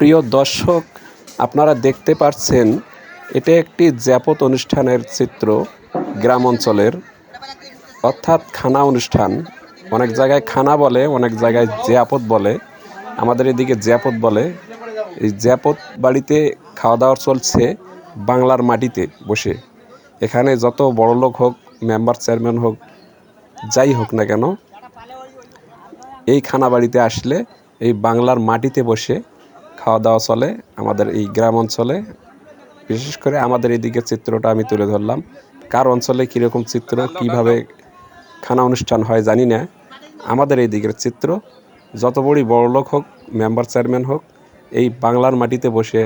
প্রিয় দর্শক, আপনারা দেখতে পাচ্ছেন এটা একটি জ্যাপত অনুষ্ঠানের চিত্র গ্রাম অঞ্চলের। অর্থাৎ খানা অনুষ্ঠান। অনেক জায়গায় খানা বলে, অনেক জায়গায় জ্যাপত বলে। আমাদের এদিকে জ্যাপত বলে। এই জ্যাপত বাড়িতে খাওয়া দাওয়া চলছে বাংলার মাটিতে বসে। এখানে যত বড় লোক হোক, মেম্বার, চেয়ারম্যান হোক, যাই হোক না কেন, এই খানা বাড়িতে আসলে এই বাংলার মাটিতে বসে খাওয়া দাওয়া চলে আমাদের এই গ্রাম অঞ্চলে। বিশেষ করে আমাদের এদিকে চিত্রটা আমি তুলে ধরলাম। কার অঞ্চলে কীরকম চিত্র, কীভাবে খানা অনুষ্ঠান হয় জানি না। আমাদের এই দিকের চিত্র, যত বড়ই বড় লোক হোক, মেম্বার চেয়ারম্যান হোক, এই বাংলার মাটিতে বসে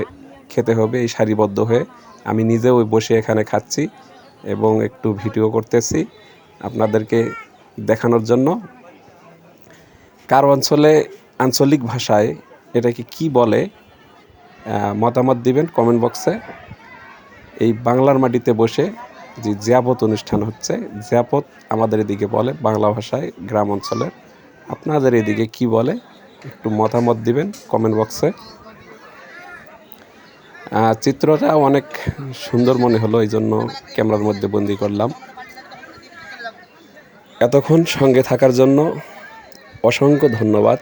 খেতে হবে, এই সারিবদ্ধ হয়ে। আমি নিজেও বসে এখানে খাচ্ছি এবং একটু ভিডিও করতেছি আপনাদেরকে দেখানোর জন্য। কার অঞ্চলে আঞ্চলিক ভাষায় এটাকে কি বলে মতামত দিবেন কমেন্ট বক্সে এই বাংলার মাটিতে বসে যে জিয়াপত অনুষ্ঠান হচ্ছে, জিয়াপত আমাদের এদিকে বলে বাংলা ভাষায় গ্রাম অঞ্চলের। আপনাদের এদিকে কি বলে, একটু মতামত দিবেন কমেন্ট বক্সে চিত্রটা অনেক সুন্দর মনে হলো, এই জন্য ক্যামেরার মধ্যে বন্দি করলাম। এতক্ষণ সঙ্গে থাকার জন্য অসংখ্য ধন্যবাদ।